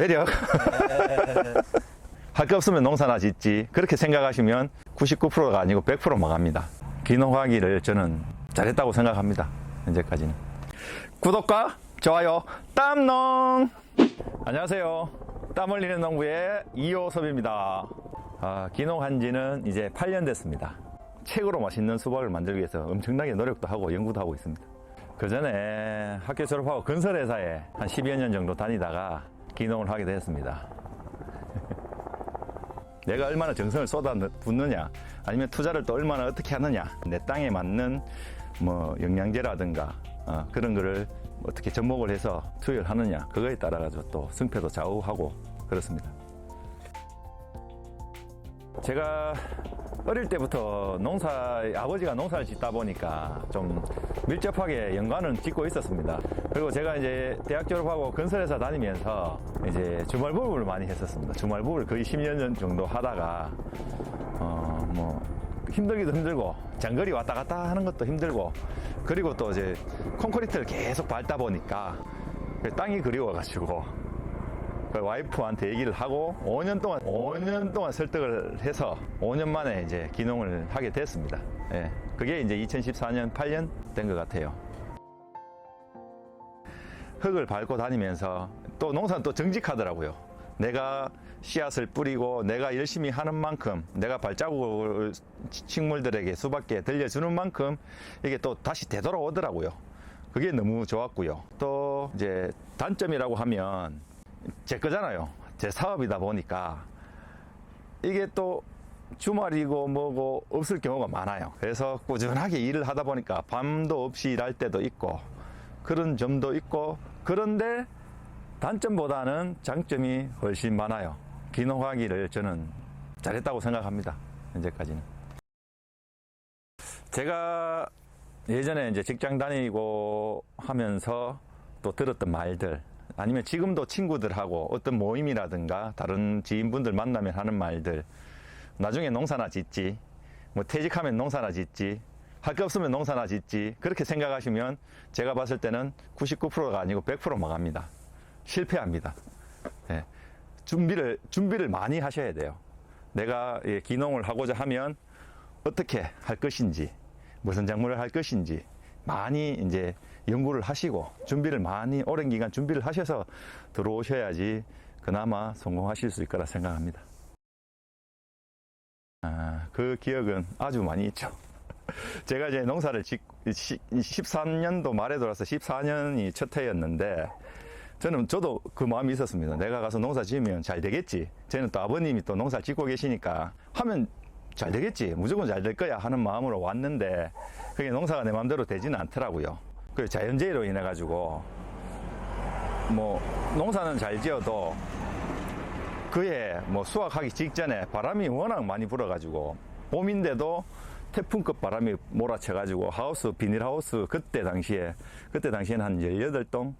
매력. 할 게 없으면 농사나 짓지. 그렇게 생각하시면 99%가 아니고 100% 망합니다. 귀농하기를 저는 잘했다고 생각합니다. 현재까지는. 구독과 좋아요, 땀농! 안녕하세요. 땀 흘리는 농부의 이호섭입니다. 아, 귀농한 지는 이제 8년 됐습니다. 책으로 맛있는 수박을 만들기 위해서 엄청나게 노력도 하고 연구도 하고 있습니다. 그 전에 학교 졸업하고 건설회사에 한 10여 년 정도 다니다가 귀농을 하게 됐습니다. 내가 얼마나 정성을 쏟아 붓느냐, 아니면 투자를 또 얼마나 어떻게 하느냐, 내 땅에 맞는 뭐 영양제라든가 어, 그런 거를 어떻게 접목을 해서 투여를 하느냐, 그거에 따라 가지고 또 승패도 좌우하고 그렇습니다. 제가 어릴 때부터 농사, 아버지가 농사를 짓다 보니까 좀 밀접하게 연관은 짓고 있었습니다. 그리고 제가 이제 대학 졸업하고 건설회사 다니면서 이제 주말 부업을 많이 했었습니다. 주말 부업을 거의 10년 정도 하다가, 어, 뭐, 힘들기도 힘들고, 장거리 왔다 갔다 하는 것도 힘들고, 그리고 또 이제 콘크리트를 계속 밟다 보니까 그 땅이 그리워가지고, 그 와이프한테 얘기를 하고 5년 동안 5년 동안 설득을 해서 5년 만에 이제 기농을 하게 됐습니다. 예. 그게 이제 2014년 8년 된 것 같아요. 흙을 밟고 다니면서 또 농사는 또 정직하더라고요. 내가 씨앗을 뿌리고 내가 열심히 하는 만큼 내가 발자국을 식물들에게 수밖에 들려주는 만큼 이게 또 다시 되돌아오더라고요. 그게 너무 좋았고요. 또 이제 단점이라고 하면 제 거잖아요. 제 사업이다 보니까 이게 또 주말이고 뭐고 없을 경우가 많아요. 그래서 꾸준하게 일을 하다 보니까 밤도 없이 일할 때도 있고 그런 점도 있고 그런데 단점보다는 장점이 훨씬 많아요. 귀농하기를 저는 잘했다고 생각합니다. 현재까지는. 제가 예전에 이제 직장 다니고 하면서 또 들었던 말들 아니면 지금도 친구들하고 어떤 모임이라든가 다른 지인분들 만나면 하는 말들. 나중에 농사나 짓지. 뭐 퇴직하면 농사나 짓지. 할 게 없으면 농사나 짓지. 그렇게 생각하시면 제가 봤을 때는 99%가 아니고 100% 망합니다. 실패합니다. 예. 준비를 준비를 많이 하셔야 돼요. 내가 예, 기농을 하고자 하면 어떻게 할 것인지 무슨 작물을 할 것인지 많이 이제 연구를 하시고 준비를 많이 오랜 기간 준비를 하셔서 들어오셔야지 그나마 성공하실 수 있을 거라 생각합니다. 아, 그 기억은 아주 많이 있죠. 제가 이제 농사를 짓, 13년도 말에 들어와서 14년이 첫 해였는데 저는 저도 그 마음이 있었습니다. 내가 가서 농사 지으면 잘 되겠지. 저는 또 아버님이 또 농사 짓고 계시니까 하면 잘 되겠지. 무조건 잘 될 거야 하는 마음으로 왔는데 그게 농사가 내 마음대로 되지는 않더라고요. 그 자연재해로 인해 가지고 뭐 농사는 잘 지어도 그해 뭐 수확하기 직전에 바람이 워낙 많이 불어 가지고 봄인데도 태풍급 바람이 몰아쳐 가지고 하우스 비닐하우스 그때 당시에 그때 당시에는 한 18동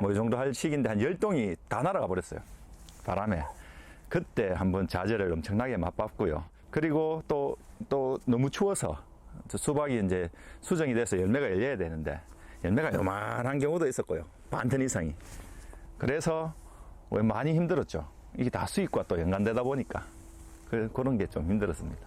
뭐 이 정도 할 시기인데 한 10동이 다 날아가 버렸어요 바람에 그때 한번 좌절을 엄청나게 맛봤고요 그리고 또 또 너무 추워서 수박이 이제 수정이 돼서 열매가 열려야 되는데 열매가 요만한 경우도 있었고요. 반턴 이상이. 그래서 왜 많이 힘들었죠. 이게 다 수익과 또 연관되다 보니까 그, 그런 게 좀 힘들었습니다.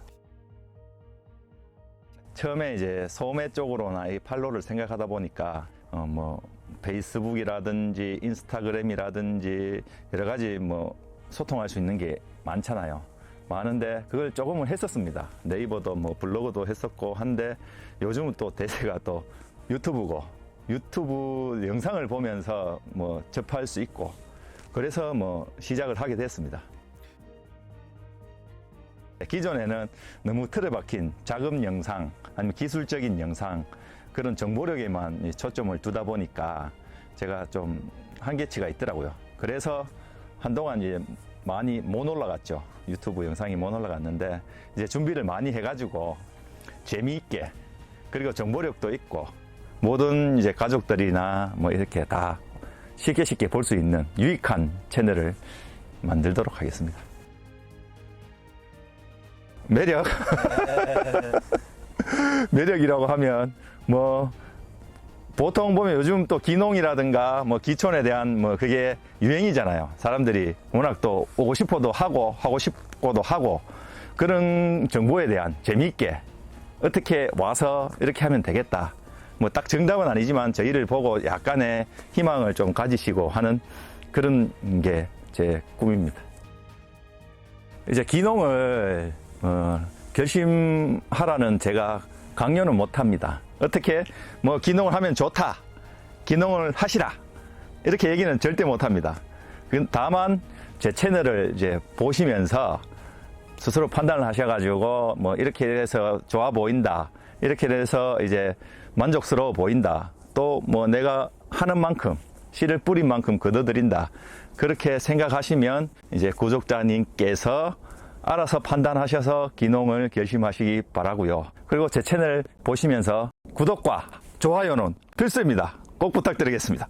처음에 이제 소매 쪽으로나 이 팔로를 생각하다 보니까 어 뭐 페이스북이라든지 인스타그램이라든지 여러 가지 뭐 소통할 수 있는 게 많잖아요. 많은데 그걸 조금은 했었습니다. 네이버도 뭐 블로그도 했었고 한데 요즘은 또 대세가 또 유튜브고 유튜브 영상을 보면서 뭐 접할 수 있고 그래서 뭐 시작을 하게 됐습니다. 기존에는 너무 틀에 박힌 작업 영상 아니면 기술적인 영상 그런 정보력에만 초점을 두다 보니까 제가 좀 한계치가 있더라고요. 그래서 한동안 이제 많이 못 올라갔죠. 유튜브 영상이 못 올라갔는데 이제 준비를 많이 해가지고 재미있게 그리고 정보력도 있고 모든 이제 가족들이나 뭐 이렇게 다 쉽게 쉽게 볼 수 있는 유익한 채널을 만들도록 하겠습니다. 매력. 매력이라고 하면 뭐 보통 보면 요즘 또 기농이라든가 뭐 기촌에 대한 뭐 그게 유행이잖아요. 사람들이 워낙 또 오고 싶어도 하고 하고 싶고도 하고 그런 정보에 대한 재미있게 어떻게 와서 이렇게 하면 되겠다. 뭐 딱 정답은 아니지만 저희를 보고 약간의 희망을 좀 가지시고 하는 그런 게 제 꿈입니다. 이제 기농을 어, 결심하라는 제가 강요는 못 합니다. 어떻게 뭐 기농을 하면 좋다, 기농을 하시라 이렇게 얘기는 절대 못 합니다. 그 다만 제 채널을 이제 보시면서 스스로 판단을 하셔가지고 뭐 이렇게 해서 좋아 보인다, 이렇게 해서 이제 만족스러워 보인다, 또 뭐 내가 하는 만큼 씨를 뿌린 만큼 거둬들인다. 그렇게 생각하시면 이제 구독자님께서 알아서 판단하셔서 기농을 결심하시기 바라고요. 그리고 제 채널 보시면서 구독과 좋아요는 필수입니다. 꼭 부탁드리겠습니다.